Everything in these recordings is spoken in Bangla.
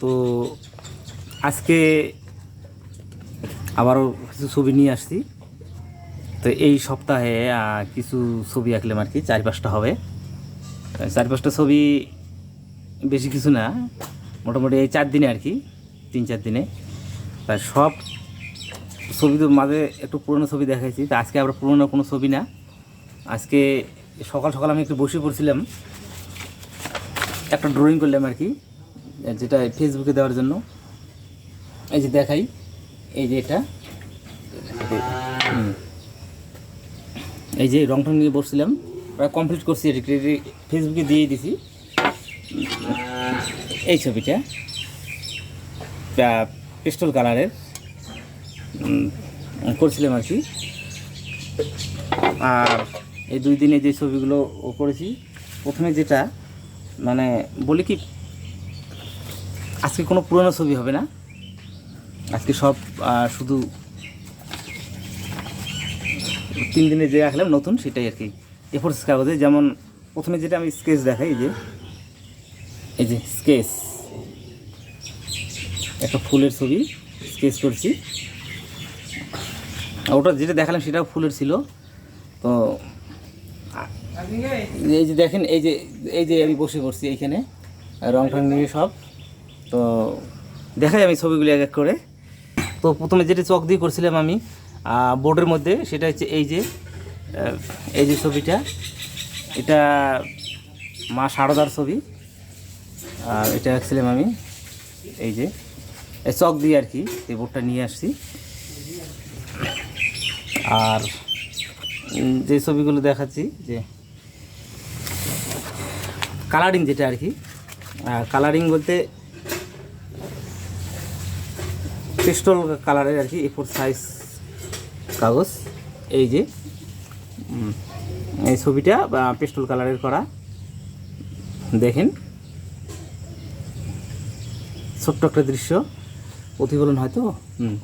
তো আজকে আবারও কিছু ছবি নিয়ে আসছি। তো এই সপ্তাহে কিছু ছবি আঁকলাম আর কি, চার পাঁচটা হবে। চার পাঁচটা ছবি বেশি কিছু না, মোটামুটি এই চার দিনে আর কি, তিন চার দিনে। তা সব ছবি তো মাঝে একটু পুরনো ছবি দেখাইছি, তা আজকে আবার পুরনো কোনো ছবি না। আজকে সকাল সকাল আমি একটু বসে পড়ছিলাম, একটা ড্রয়িং করলাম আর কি। যেটা ফেসবুকে দেওয়ার জন্য। এই যে দেখাই, এই যে এটা। এই যে রং টং নিয়ে বসছিলাম, প্রায় কমপ্লিট করছি এটি ফেসবুকে দিয়ে দিছি। এই ছবিটা পিস্টল কালারের করছিলাম আর কি। আর এই দুই দিনে যে ছবিগুলো করেছি, প্রথমে যেটা মানে বলি কি আজকে কোনো পুরনো ছবি হবে না? আজকে সব শুধু তিন দিনে যে রাখলাম নতুন, সেটাই আর কি। এফোর কাগজে, যেমন প্রথমে যেটা আমি স্কেচ দেখাই, এই যে এই যে স্কেচ। একটা ফুলের ছবি স্কেচ করছি। ওটা যেটা দেখালাম, সেটাও ফুলের ছিল। তো এই যে দেখেন, এই যে এই যে আমি বসে পড়ছি এইখানে রং টং নিয়ে সব। তো দেখাই আমি ছবিগুলি এক এক করে। তো প্রথমে যেটা চক দিয়ে করছিলাম আমি বোর্ডের মধ্যে, সেটা হচ্ছে এই যে এই যে ছবিটা। এটা মা সারদার ছবি। আর এটা আঁকছিলাম আমি, এই যে। এই চক দিয়ে আর কি, এই বোর্ডটা নিয়ে আসছি। আর যে ছবিগুলো দেখাচ্ছি, যে কালারিং যেটা আর কি কালারিং বলতে পিস্টল কালারের আর কি এ ফোর সাইজ কাগজ। এই যে এই ছবিটা পিস্টল কালারের করা। দেখেন। ছোট্ট একটা দৃশ্য। প্রতিফলন হয়তো, হুম।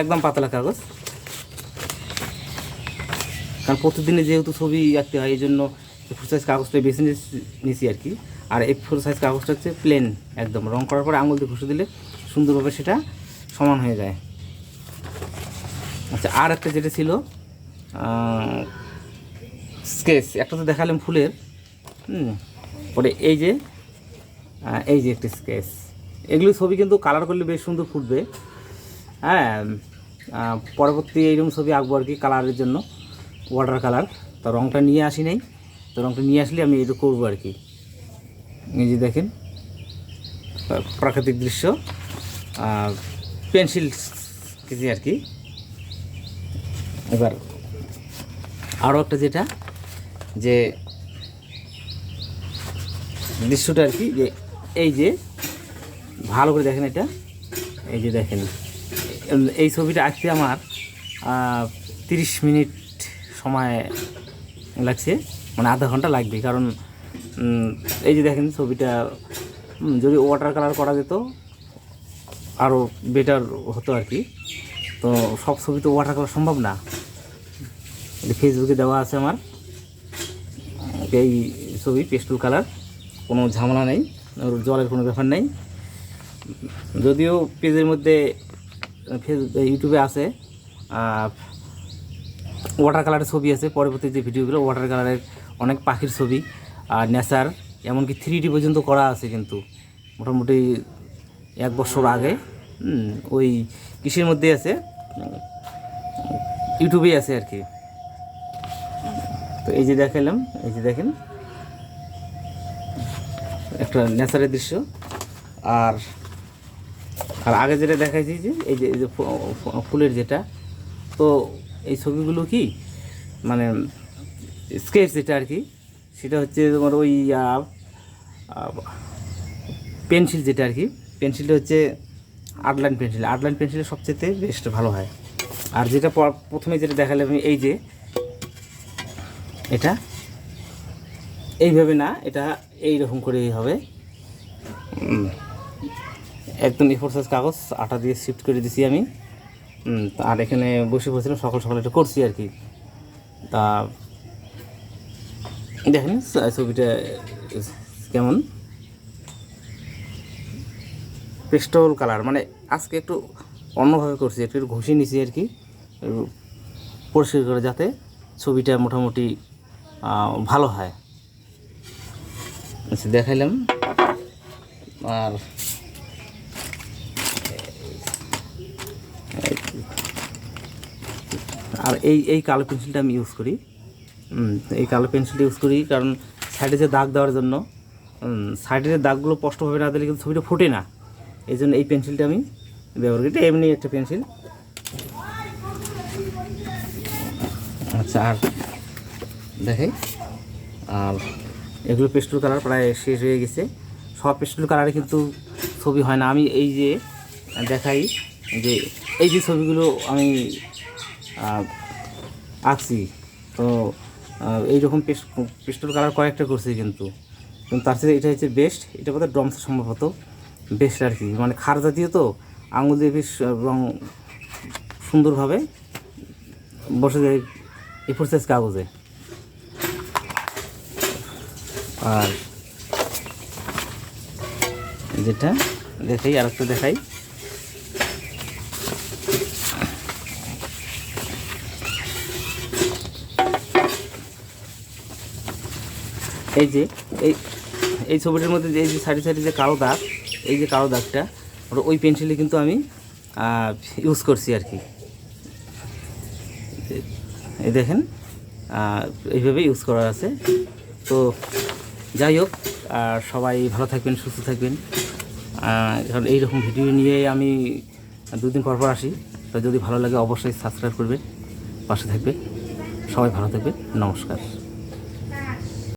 একদম পাতলা কাগজ। কারণ প্রতিদিনে যেহেতু ছবি আঁকতে হয় এই জন্য ফোর সাইজ কাগজটা বেছে নিয়েছি আর কি। আর এই ফোর সাইজ কাগজটা হচ্ছে প্লেন একদম। রং করার পরে আঙুল দিয়ে ঘষে দিলে সুন্দরভাবে সেটা সমান হয়ে যায়। আচ্ছা আর একটা যেটা ছিল স্কেচ, একটা তো দেখালাম ফুলের পরে এই যে এই যে একটি স্কেচ। এগুলো ছবি কিন্তু কালার করলে বেশ সুন্দর ফুটবে। হ্যাঁ পরবর্তী এইরকম ছবি আঁকবো আর কি কালারের জন্য ওয়াটার কালার তো রঙটা নিয়ে আসি নাই, তো রঙটা নিয়ে আসলে আমি এটা করব আর কি। এই যে দেখেন, প্রাকৃতিক দৃশ্য। পেন্সিল কেজি আর কি। এবার আরও একটা যেটা, যে দৃশ্যটা আর কি, যে এই যে, ভালো করে দেখেন এটা। এই যে দেখেন, এই ছবিটা আঁকতে আমার তিরিশ মিনিট সময় লাগছে মানে আধা ঘণ্টা লাগবে, কারণ এই যে দেখেন ছবিটা যদি ওয়াটার কালার করা যেত আরও বেটার হতো আর কি। তো সব ছবি তো ওয়াটার কালার সম্ভব না। ফেসবুকে দেওয়া আছে আমার। এই ছবি পেস্টুল কালার কোনো ঝামেলা নেই জলের কোনো ব্যাপার নেই। যদিও পেজের মধ্যে ফেস ইউটিউবে আছে ওয়াটার কালারের ছবি আছে। পরবর্তী যে ভিডিওগুলো ওয়াটার কালারের অনেক পাখির ছবি, আর নেচার এমনকি থ্রি ডি পর্যন্ত করা আছে কিন্তু। মোটামুটি এক বছর আগে ওই কিসের মধ্যে আছে, ইউটিউবেই আছে আর কি। তো এই যে দেখালাম এই যে দেখেন, একটা নেচারের দৃশ্য। আর আর আগে যেটা দেখাইছি যে, এই যে এই যে ফুলের যেটা, তো এই ছবিগুলো কি মানে স্কেচ যেটা আর কি, সেটা হচ্ছে তোমার ওই পেন্সিল যেটা আর কি পেন্সিলটা হচ্ছে আটলাইন পেন্সিল। আটলাইন পেন্সিলের সবচেয়ে বেস্ট ভালো হয়। আর যেটা প্রথমে যেটা দেখালাম আমি, এই যে, এটা। এইভাবে না, এটা এই রকম করেই হবে। একদম এফোর সাইজ কাগজ, আটা দিয়ে শিফট করে দিছি আমি। আর এখানে বসে বসেছিলাম সকাল সকাল এটা করছি আর কি। তা, দেখেন, ছবিটা কেমন? পেস্টল কালার মানে আজকে একটু অন্যভাবে করছি, একটু ঘষে নিছি আর কি পরিষ্কার করে যাতে ছবিটা মোটামুটি ভালো হয়। আচ্ছা দেখাইলাম। আর আর এই এই কালো পেন্সিলটা আমি ইউজ করি। এই কালো পেন্সিলটা ইউজ করি কারণ সাইডে যে দাগ দেওয়ার জন্য সাইডের দাগগুলো স্পষ্টভাবে না দিলে কিন্তু ছবিটা ফোটে না। এই জন্য এই পেন্সিলটা আমি ব্যবহার করি। এটা এমনি একটা পেন্সিল। আচ্ছা আর দেখাই আর এগুলো পেস্টুল কালার প্রায় শেষ হয়ে গেছে। সব পেস্টুল কালারে কিন্তু ছবি হয় না। আমি এই যে দেখাই যে এই যে ছবিগুলো আমি আঁকছি তো আহ, এইরকম পেস্ট পেস্টুল কালার কয়েকটা করছি কিন্তু। কিন্তু তার সাথে এটা হচ্ছে বেস্ট এটা বোধহয় ড্রমস সম্ভবত। বেস্ট আর কি। মানে খার জাতীয় তো, আঙুল দিয়ে বেশ রং সুন্দরভাবে বসে যায় এই প্রসেস কাগজে। আর যেটা দেখাই আর একটা দেখাই। এই যে, এই এই ছবিটার মধ্যে যে, এই যে সারি সারি যে কালো দাগ এই যে কালো দাগটা ওই পেন্সিলে কিন্তু আমি ইউজ করছি আর কি। এই দেখেন এইভাবে ইউজ করা আছে। তো যাই হোক আর সবাই ভালো থাকবেন, সুস্থ থাকবেন। কারণ এইরকম ভিডিও নিয়ে আমি দুদিন পর পর আসি। তো যদি ভালো লাগে, অবশ্যই সাবস্ক্রাইব করবেন, পাশে থাকবে সবাই ভালো থাকবে নমস্কার।